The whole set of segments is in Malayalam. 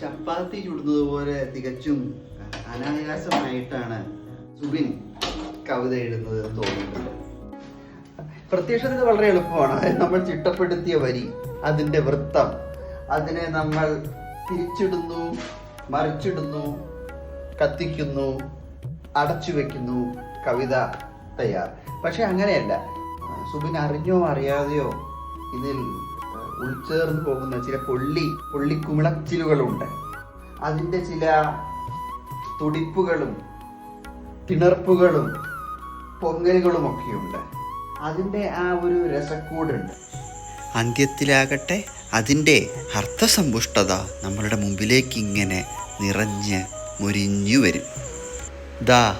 ചപ്പാത്തി ചുടുന്നത് പോലെ തികച്ചും അനായാസമായിട്ടാണ് സുബിൻ കവിത എഴുതുന്നത് എന്ന് തോന്നുന്നുണ്ട് വളരെ എളുപ്പമാണ്. അതായത് നമ്മൾ ചിട്ടപ്പെടുത്തിയ വരി അതിന്റെ വൃത്തം അതിനെ നമ്മൾ തിരിച്ചിടുന്നു മറിച്ചിടുന്നു കത്തിക്കുന്നു അടച്ചു വെക്കുന്നു കവിത തയ്യാർ. പക്ഷെ അങ്ങനെയല്ല. സുബിൻ അറിഞ്ഞോ അറിയാതെയോ ഇതിൽ ഉൾച്ചേർന്ന് പോകുന്ന ചില പൊള്ളി പൊള്ളിക്കുമിളച്ചിലുകളുണ്ട്. അതിന്റെ ചില തുടിപ്പുകളും തിണർപ്പുകളും പൊങ്ങലുകളുമൊക്കെയുണ്ട്. അതിന്റെ ആ ഒരു രസക്കൂടുണ്ട്. അന്ത്യത്തിലാകട്ടെ അതിന്റെ അർത്ഥസമ്പുഷ്ടത നമ്മളുടെ മുമ്പിലേക്ക് ഇങ്ങനെ നിറഞ്ഞ് മുരിഞ്ഞു വരും. ദാ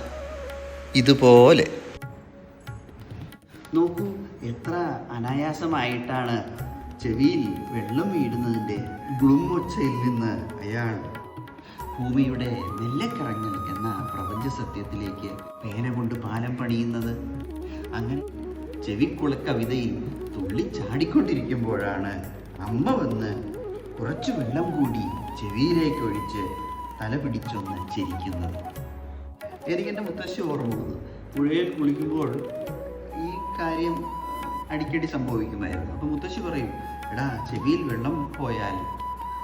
ഇതുപോലെ. നോക്കൂ എത്ര അനായാസമായിട്ടാണ് ചെവിയിൽ വെള്ളം വീടുന്നതിന്റെ ഗ്ലുമൊച്ചയിൽ നിന്ന് അയാൾ ഭൂമിയുടെ നെല്ലക്കറങ്ങൽ എന്ന പ്രപഞ്ച സത്യത്തിലേക്ക് പേന കൊണ്ട് പാലം പണിയുന്നത്. അങ്ങനെ ചെവിക്കുള കവിതയിൽ തുള്ളിച്ചാടിക്കൊണ്ടിരിക്കുമ്പോഴാണ് അമ്മ വന്ന് കുറച്ച് വെള്ളം കൂടി ചെവിയിലേക്ക് ഒഴിച്ച് തല പിടിച്ചൊന്ന് ചിരിക്കുന്നത്. എനിക്ക് എന്റെ മുത്തശ്ശി ഓർമ്മ വന്നു. പുഴയിൽ കുളിക്കുമ്പോൾ ഈ കാര്യം അടിക്കടി സംഭവിക്കുമായിരുന്നു. അപ്പം മുത്തശ്ശി പറയും എടാ ചെവിയിൽ വെള്ളം പോയാൽ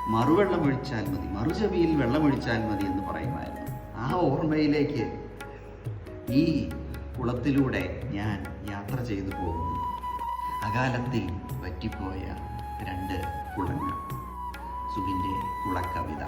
മറുവെള്ളം ഒഴിച്ചാൽ മതി മറു ചെവിയിൽ വെള്ളം ഒഴിച്ചാൽ മതി എന്ന് പറയുമായിരുന്നു. ആ ഓർമ്മയിലേക്ക് ഈ കുളത്തിലൂടെ ഞാൻ യാത്ര ചെയ്തു പോകുന്നു. അകാലത്തിൽ വറ്റിപ്പോയ രണ്ട് കുളങ്ങൾ. സുബിന്റെ കുളക്കവിത.